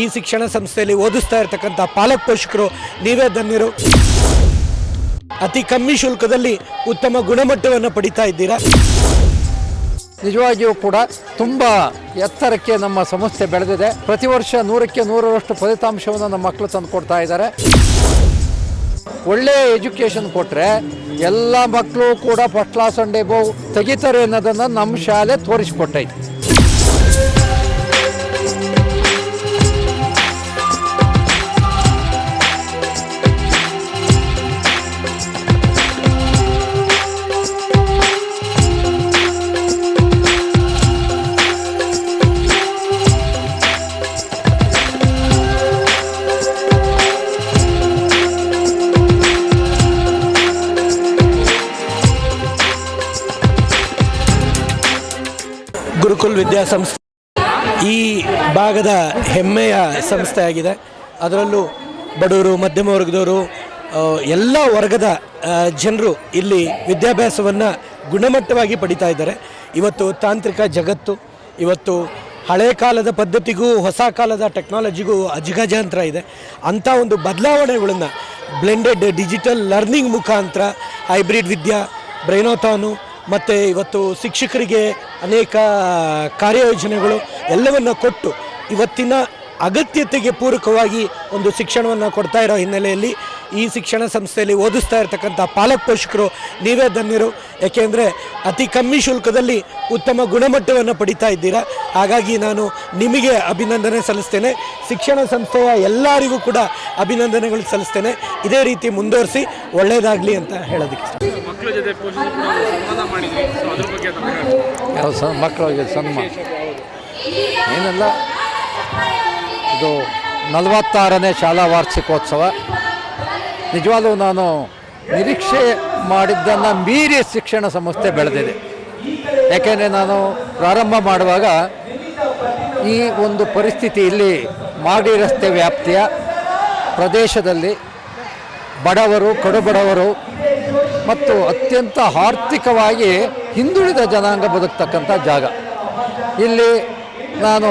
ಈ ಶಿಕ್ಷಣ ಸಂಸ್ಥೆಯಲ್ಲಿ ಓದಿಸ್ತಾ ಇರತಕ್ಕಂಥ ಪಾಲಕ ಪೋಷಕರು, ನೀವೇ ಧನ್ಯರು. ಅತಿ ಕಮ್ಮಿ ಶುಲ್ಕದಲ್ಲಿ ಉತ್ತಮ ಗುಣಮಟ್ಟವನ್ನು ಪಡಿತಾ ಇದ್ದೀರಾ? ನಿಜವಾಗಿಯೂ ಕೂಡ ತುಂಬ ಎತ್ತರಕ್ಕೆ ನಮ್ಮ ಸಂಸ್ಥೆ ಬೆಳೆದಿದೆ. ಪ್ರತಿ ವರ್ಷ ನೂರಕ್ಕೆ ನೂರರಷ್ಟು ಫಲಿತಾಂಶವನ್ನು ನಮ್ಮ ಮಕ್ಕಳು ತಂದುಕೊಡ್ತಾ ಇದ್ದಾರೆ. ಒಳ್ಳೆಯ ಎಜುಕೇಷನ್ ಕೊಟ್ಟರೆ ಎಲ್ಲ ಮಕ್ಕಳು ಕೂಡ ಫಸ್ಟ್ ಕ್ಲಾಸ್ ಅಂಡ್ ಎಬೋವ್ ತೆಗಿತಾರೆ ಅನ್ನೋದನ್ನು ನಮ್ಮ ಶಾಲೆ ತೋರಿಸಿಕೊಟ್ಟೈತೆ. ವಿದ್ಯಾಸಂಸ್ಥೆ ಈ ಭಾಗದ ಹೆಮ್ಮೆಯ ಸಂಸ್ಥೆ ಆಗಿದೆ ಅದರಲ್ಲೂ ಬಡವರು, ಮಧ್ಯಮ ವರ್ಗದವರು ಎಲ್ಲ ವರ್ಗದ ಜನರು ಇಲ್ಲಿ ವಿದ್ಯಾಭ್ಯಾಸವನ್ನು ಗುಣಮಟ್ಟವಾಗಿ ಪಡಿತಾ ಇದ್ದಾರೆ. ಇವತ್ತು ತಾಂತ್ರಿಕ ಜಗತ್ತು, ಇವತ್ತು ಹಳೆ ಕಾಲದ ಪದ್ಧತಿಗೂ, ಹೊಸ ಕಾಲದ ಟೆಕ್ನಾಲಜಿಗೂ ಅಜಗಜಾಂತರ ಇದೆ. ಅಂಥ ಒಂದು ಬದಲಾವಣೆಗಳನ್ನು ಬ್ಲೆಂಡೆಡ್ ಡಿಜಿಟಲ್ ಲರ್ನಿಂಗ್ ಮುಖಾಂತರ ಹೈಬ್ರಿಡ್ ವಿದ್ಯಾ ಬ್ರೈನೋಥಾನು ಮತ್ತು ಇವತ್ತು ಶಿಕ್ಷಕರಿಗೆ ಅನೇಕ ಕಾರ್ಯಯೋಜನೆಗಳು ಎಲ್ಲವನ್ನು ಕೊಟ್ಟು ಇವತ್ತಿನ ಅಗತ್ಯತೆಗೆ ಪೂರಕವಾಗಿ ಒಂದು ಶಿಕ್ಷಣವನ್ನು ಕೊಡ್ತಾ ಇರೋ ಹಿನ್ನೆಲೆಯಲ್ಲಿ ಈ ಶಿಕ್ಷಣ ಸಂಸ್ಥೆಯಲ್ಲಿ ಓದಿಸ್ತಾ ಇರ್ತಕ್ಕಂಥ ಪಾಲಕ ಪೋಷಕರು ನೀವೇ ಧನ್ಯರು. ಏಕೆಂದರೆ ಅತಿ ಕಮ್ಮಿ ಶುಲ್ಕದಲ್ಲಿ ಉತ್ತಮ ಗುಣಮಟ್ಟವನ್ನು ಪಡಿತಾ ಇದ್ದೀರಾ. ಹಾಗಾಗಿ ನಾನು ನಿಮಗೆ ಅಭಿನಂದನೆ ಸಲ್ಲಿಸ್ತೇನೆ. ಶಿಕ್ಷಣ ಸಂಸ್ಥೆಯ ಎಲ್ಲರಿಗೂ ಕೂಡ ಅಭಿನಂದನೆಗಳು ಸಲ್ಲಿಸ್ತೇನೆ. ಇದೇ ರೀತಿ ಮುಂದುವರಿಸಿ ಒಳ್ಳೆಯದಾಗಲಿ ಅಂತ ಹೇಳೋದಕ್ಕೆ ಮಕ್ಕಳ ಮಕ್ಕಳಿಗೆ ಸನ್ಮಾನ. ಏನೆಲ್ಲ. ಇದು ನಲವತ್ತಾರನೇ ಶಾಲಾ ವಾರ್ಷಿಕೋತ್ಸವ. ನಿಜವಾಗ್ಲೂ ನಾನು ನಿರೀಕ್ಷೆ ಮಾಡಿದ್ದನ್ನು ಮೀರಿ ಶಿಕ್ಷಣ ಸಂಸ್ಥೆ ಬೆಳೆದಿದೆ. ಯಾಕೆಂದರೆ ನಾನು ಪ್ರಾರಂಭ ಮಾಡುವಾಗ ಈ ಒಂದು ಪರಿಸ್ಥಿತಿಯಲ್ಲಿ ಮಾಡಿ ರಸ್ತೆ ವ್ಯಾಪ್ತಿಯ ಪ್ರದೇಶದಲ್ಲಿ ಬಡವರು, ಕಡುಬಡವರು ಮತ್ತು ಅತ್ಯಂತ ಆರ್ಥಿಕವಾಗಿ ಹಿಂದುಳಿದ ಜನಾಂಗ ಬದುಕ್ತಕ್ಕಂಥ ಜಾಗ. ಇಲ್ಲಿ ನಾನು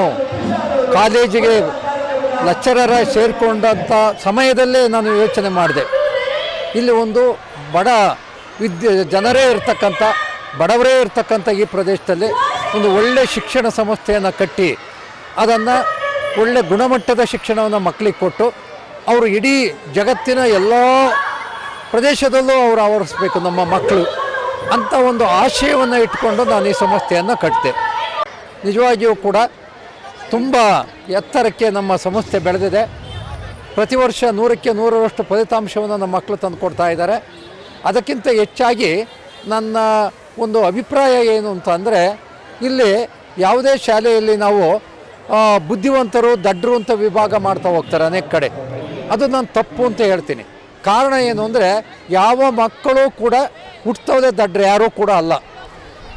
ಕಾಲೇಜಿಗೆ ಲೆಕ್ಚರರ ಸೇರಿಕೊಂಡಂಥ ಸಮಯದಲ್ಲೇ ನಾನು ಯೋಚನೆ ಮಾಡಿದೆ. ಇಲ್ಲಿ ಒಂದು ಬಡ ವಿದ್ಯೆ, ಜನರೇ ಇರ್ತಕ್ಕಂಥ, ಬಡವರೇ ಇರ್ತಕ್ಕಂಥ ಈ ಪ್ರದೇಶದಲ್ಲಿ ಒಂದು ಒಳ್ಳೆಯ ಶಿಕ್ಷಣ ಸಂಸ್ಥೆಯನ್ನು ಕಟ್ಟಿ, ಅದನ್ನು ಒಳ್ಳೆ ಗುಣಮಟ್ಟದ ಶಿಕ್ಷಣವನ್ನು ಮಕ್ಕಳಿಗೆ ಕೊಟ್ಟು, ಅವರು ಇಡೀ ಜಗತ್ತಿನ ಎಲ್ಲ ಪ್ರದೇಶದಲ್ಲೂ ಅವರು ಆವರಿಸ್ಬೇಕು ನಮ್ಮ ಮಕ್ಕಳು ಅಂತ ಒಂದು ಆಶಯವನ್ನು ಇಟ್ಕೊಂಡು ನಾನು ಈ ಸಂಸ್ಥೆಯನ್ನು ಕಟ್ಟಿದೆ ನಿಜವಾಗಿಯೂ ಕೂಡ ತುಂಬ ಎತ್ತರಕ್ಕೆ ನಮ್ಮ ಸಂಸ್ಥೆ ಬೆಳೆದಿದೆ. ಪ್ರತಿ ವರ್ಷ ನೂರಕ್ಕೆ ನೂರರಷ್ಟು ಫಲಿತಾಂಶವನ್ನು ನಮ್ಮ ಮಕ್ಕಳು ತಂದುಕೊಡ್ತಾ ಇದ್ದಾರೆ. ಅದಕ್ಕಿಂತ ಹೆಚ್ಚಾಗಿ ನನ್ನ ಒಂದು ಅಭಿಪ್ರಾಯ ಏನು ಅಂತ ಅಂದರೆ, ಇಲ್ಲಿ ಯಾವುದೇ ಶಾಲೆಯಲ್ಲಿ ನಾವು ಬುದ್ಧಿವಂತರು ದಡ್ಡರು ಅಂತ ವಿಭಾಗ ಮಾಡ್ತಾ ಹೋಗ್ತಾರೆ ಅನೇಕ ಕಡೆ. ಅದು ನಾನು ತಪ್ಪು ಅಂತ ಹೇಳ್ತೀನಿ. ಕಾರಣ ಏನು ಅಂದರೆ, ಯಾವ ಮಕ್ಕಳು ಕೂಡ ಹುಟ್ಟೋದೇ ದಡ್ಡ್ರು ಯಾರೂ ಕೂಡ ಅಲ್ಲ.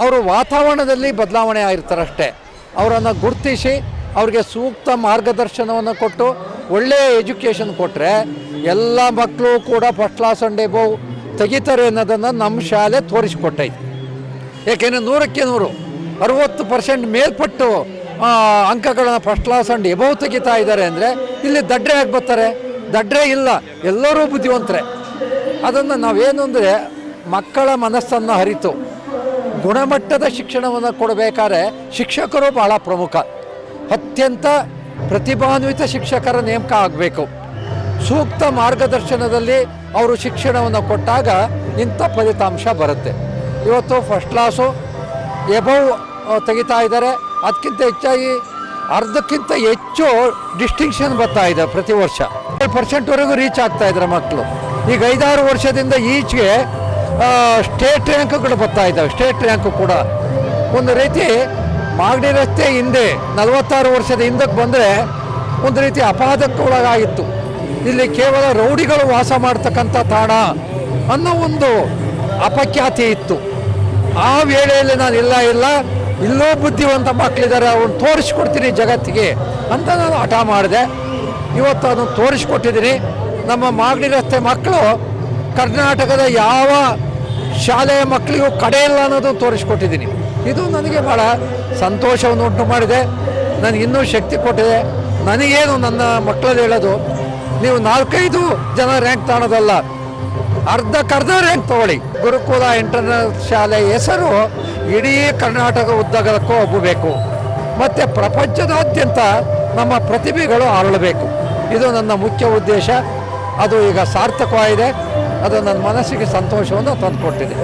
ಅವರು ವಾತಾವರಣದಲ್ಲಿ ಬದಲಾವಣೆ ಆಗಿರ್ತಾರಷ್ಟೇ ಅವರನ್ನು ಗುರುತಿಸಿ ಅವ್ರಿಗೆ ಸೂಕ್ತ ಮಾರ್ಗದರ್ಶನವನ್ನು ಕೊಟ್ಟು ಒಳ್ಳೆಯ ಎಜುಕೇಷನ್ ಕೊಟ್ಟರೆ ಎಲ್ಲ ಮಕ್ಕಳು ಕೂಡ ಫಸ್ಟ್ ಕ್ಲಾಸ್ ಅಂಡ್ ಬೋ ತೆಗಿತಾರೆ ಅನ್ನೋದನ್ನು ನಮ್ಮ ಶಾಲೆ ತೋರಿಸಿಕೊಟ್ಟೈತೆ. ಏಕೆಂದರೆ ನೂರಕ್ಕೆ ನೂರು, ಅರುವತ್ತು ಪರ್ಸೆಂಟ್ ಮೇಲ್ಪಟ್ಟು ಅಂಕಗಳನ್ನು ಫಸ್ಟ್ ಕ್ಲಾಸ್ ಅಂಡ್ ಎಬೋ ತೆಗಿತಾ ಇದ್ದಾರೆ ಅಂದರೆ ಇಲ್ಲಿ ದಡ್ಡ್ರೆ ಆಗಿ ಬರ್ತಾರೆ? ದಡ್ರೆ ಇಲ್ಲ, ಎಲ್ಲರೂ ಬುದ್ಧಿವಂತರೆ. ಅದನ್ನು ನಾವೇನು ಅಂದರೆ ಮಕ್ಕಳ ಮನಸ್ಸನ್ನು ಅರಿತು ಗುಣಮಟ್ಟದ ಶಿಕ್ಷಣವನ್ನು ಕೊಡಬೇಕಾದ್ರೆ ಶಿಕ್ಷಕರು ಬಹಳ ಪ್ರಮುಖ. ಅತ್ಯಂತ ಪ್ರತಿಭಾನ್ವಿತ ಶಿಕ್ಷಕರ ನೇಮಕ ಆಗಬೇಕು. ಸೂಕ್ತ ಮಾರ್ಗದರ್ಶನದಲ್ಲಿ ಅವರು ಶಿಕ್ಷಣವನ್ನು ಕೊಟ್ಟಾಗ ಇಂಥ ಫಲಿತಾಂಶ ಬರುತ್ತೆ. ಇವತ್ತು ಫಸ್ಟ್ ಕ್ಲಾಸು ಎಬವ್ ತೆಗಿತಾ ಇದ್ದಾರೆ. ಅದಕ್ಕಿಂತ ಹೆಚ್ಚಾಗಿ ಅರ್ಧಕ್ಕಿಂತ ಹೆಚ್ಚು ಡಿಸ್ಟಿಂಕ್ಷನ್ ಬರ್ತಾ ಇದೆ ಪ್ರತಿ ವರ್ಷ. ಪರ್ಸೆಂಟ್ವರೆಗೂ ರೀಚ್ ಆಗ್ತಾ ಇದ್ದಾರೆ ಮಕ್ಕಳು. ಈಗ ಐದಾರು ವರ್ಷದಿಂದ ಈಚೆಗೆ ಸ್ಟೇಟ್ ರ್ಯಾಂಕ್ಗಳು ಬರ್ತಾ ಇದ್ದಾವೆ. ಸ್ಟೇಟ್ ರ್ಯಾಂಕು ಕೂಡ. ಒಂದು ರೀತಿ ಮಾಗಡಿ ರಸ್ತೆ ಹಿಂದೆ, ನಲವತ್ತಾರು ವರ್ಷದ ಹಿಂದಕ್ಕೆ ಬಂದರೆ ಒಂದು ರೀತಿ ಅಪರಾಧಕ್ಕೆ ಒಳಗಾಗಿತ್ತು. ಇಲ್ಲಿ ಕೇವಲ ರೌಡಿಗಳು ವಾಸ ಮಾಡ್ತಕ್ಕಂಥ ತಾಣ ಅನ್ನೋ ಒಂದು ಅಪಖ್ಯಾತಿ ಇತ್ತು. ಆ ವೇಳೆಯಲ್ಲಿ ನಾನು ಇಲ್ಲ ಇಲ್ಲ, ಇಲ್ಲೋ ಬುದ್ಧಿವಂತ ಮಕ್ಕಳಿದ್ದಾರೆ ಅವ್ರನ್ನ ತೋರಿಸ್ಕೊಡ್ತೀನಿ ಜಗತ್ತಿಗೆ ಅಂತ ನಾನು ಹಠ ಮಾಡಿದೆ. ಇವತ್ತು ಅದನ್ನು ತೋರಿಸ್ಕೊಟ್ಟಿದ್ದೀನಿ. ನಮ್ಮ ಮಾಗಡಿ ರಸ್ತೆ ಮಕ್ಕಳು ಕರ್ನಾಟಕದ ಯಾವ ಶಾಲೆಯ ಮಕ್ಕಳಿಗೂ ಕಡೆ ಇಲ್ಲ ಅನ್ನೋದು ತೋರಿಸ್ಕೊಟ್ಟಿದ್ದೀನಿ. ಇದು ನನಗೆ ಭಾಳ ಸಂತೋಷವನ್ನು ಉಂಟು ಮಾಡಿದೆ ನನಗೆ ಇನ್ನೂ ಶಕ್ತಿ ಕೊಟ್ಟಿದೆ. ನನಗೇನು ನನ್ನ ಮಕ್ಕಳಲ್ಲಿ ಹೇಳೋದು, ನೀವು ನಾಲ್ಕೈದು ಜನ ರ್ಯಾಂಕ್ ತಾಣೋದಲ್ಲ ಅರ್ಧಕ್ಕರ್ಧ ರ್ಯಾಂಕ್ ತಗೊಳ್ಳಿ. ಗುರುಕುಲ ಇಂಟರ್ನಲ್ ಶಾಲೆ ಹೆಸರು ಇಡೀ ಕರ್ನಾಟಕ ಉದ್ದಗಲಕ್ಕೂ ಒಬ್ಬಬೇಕು ಮತ್ತು ಪ್ರಪಂಚದಾದ್ಯಂತ ನಮ್ಮ ಪ್ರತಿಭೆಗಳು ಅರಳಬೇಕು ಇದು ನನ್ನ ಮುಖ್ಯ ಉದ್ದೇಶ. ಅದು ಈಗ ಸಾರ್ಥಕವಾಗಿದೆ. ಅದು ನನ್ನ ಮನಸ್ಸಿಗೆ ಸಂತೋಷವನ್ನು ತಂದುಕೊಟ್ಟಿದೆ.